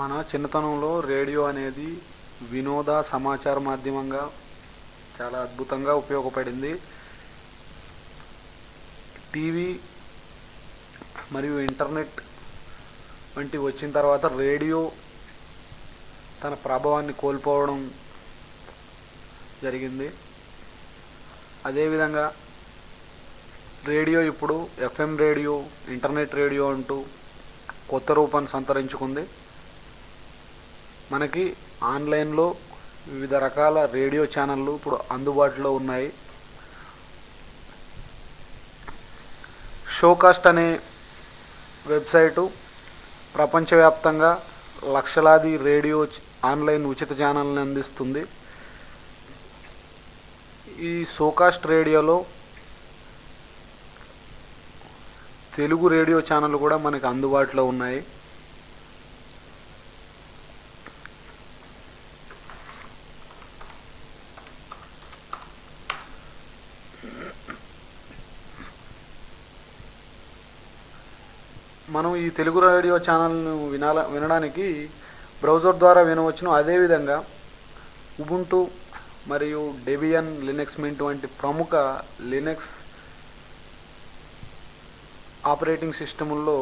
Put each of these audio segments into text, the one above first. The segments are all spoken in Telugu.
మన చిన్నతనంలో రేడియో అనేది వినోద సమాచార మాధ్యమంగా చాలా అద్భుతంగా ఉపయోగపడింది. టీవీ మరియు ఇంటర్నెట్ వంటి వచ్చిన తర్వాత రేడియో తన ప్రభావాన్ని కోల్పోవడం జరిగింది. అదేవిధంగా రేడియో ఇప్పుడు ఎఫ్ఎం రేడియో ఇంటర్నెట్ రేడియో అంటూ కొత్త రూపాన్ని సంతరించుకుంది. మనకి ఆన్లైన్లో వివిధ రకాల రేడియో ఛానళ్ళు ఇప్పుడు అందుబాటులో ఉన్నాయి. షోకాస్ట్ అనే వెబ్సైటు ప్రపంచవ్యాప్తంగా లక్షలాది రేడియో ఆన్లైన్ ఉచిత ఛానల్ని అందిస్తుంది. ఈ షోకాస్ట్ రేడియోలో తెలుగు రేడియో ఛానల్ కూడా మనకి అందుబాటులో ఉన్నాయి. మనం ఈ తెలుగు రేడియో ఛానల్ను వినాల వినడానికి బ్రౌజర్ ద్వారా వినవచ్చును. అదేవిధంగా ఉబుంటు మరియు డెబియన్ లినక్స్ మింట్ వంటి ప్రముఖ లినెక్స్ ఆపరేటింగ్ సిస్టముల్లో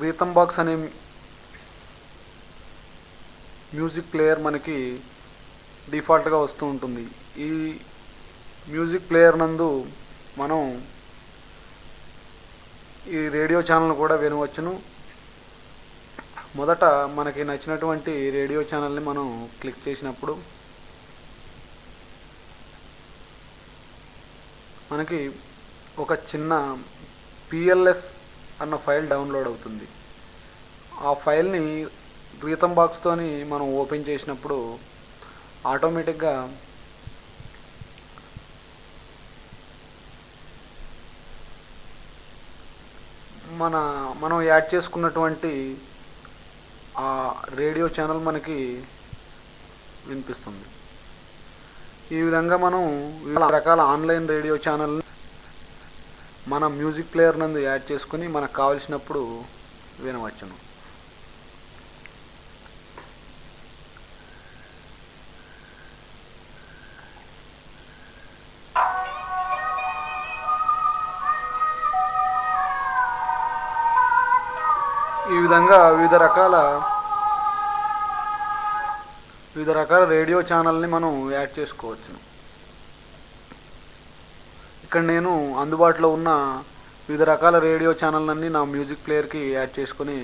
రీతం బాక్స్ అనే మ్యూజిక్ ప్లేయర్ మనకి డిఫాల్ట్గా వస్తూ ఉంటుంది. ఈ మ్యూజిక్ ప్లేయర్ నందు మనం ఈ రేడియో ఛానల్ కూడా వినవచ్చును. మొదట మనకి నచ్చినటువంటి రేడియో ఛానల్ని మనం క్లిక్ చేసినప్పుడు మనకి ఒక చిన్న పిఎల్ఎస్ అన్న ఫైల్ డౌన్లోడ్ అవుతుంది. ఆ ఫైల్ని రీతం బాక్స్తోని మనం ఓపెన్ చేసినప్పుడు ఆటోమేటిక్గా మన మనం యాడ్ చేసుకున్నటువంటి ఆ రేడియో ఛానల్ మనకి వినిపిస్తుంది. ఈ విధంగా మనం వివిధ రకాల ఆన్లైన్ రేడియో ఛానల్ మన మ్యూజిక్ ప్లేయర్ నందు యాడ్ చేసుకుని మనకు కావలసినప్పుడు వినవచ్చును. ఈ విధంగా వివిధ రకాల వివిధ రకాల రేడియో ఛానల్ని మనం యాడ్ చేసుకోవచ్చును ఇక్కడ నేను అందుబాటులో ఉన్న వివిధ రకాల రేడియో ఛానళ్ళన్నీ నా మ్యూజిక్ ప్లేయర్కి యాడ్ చేసుకొని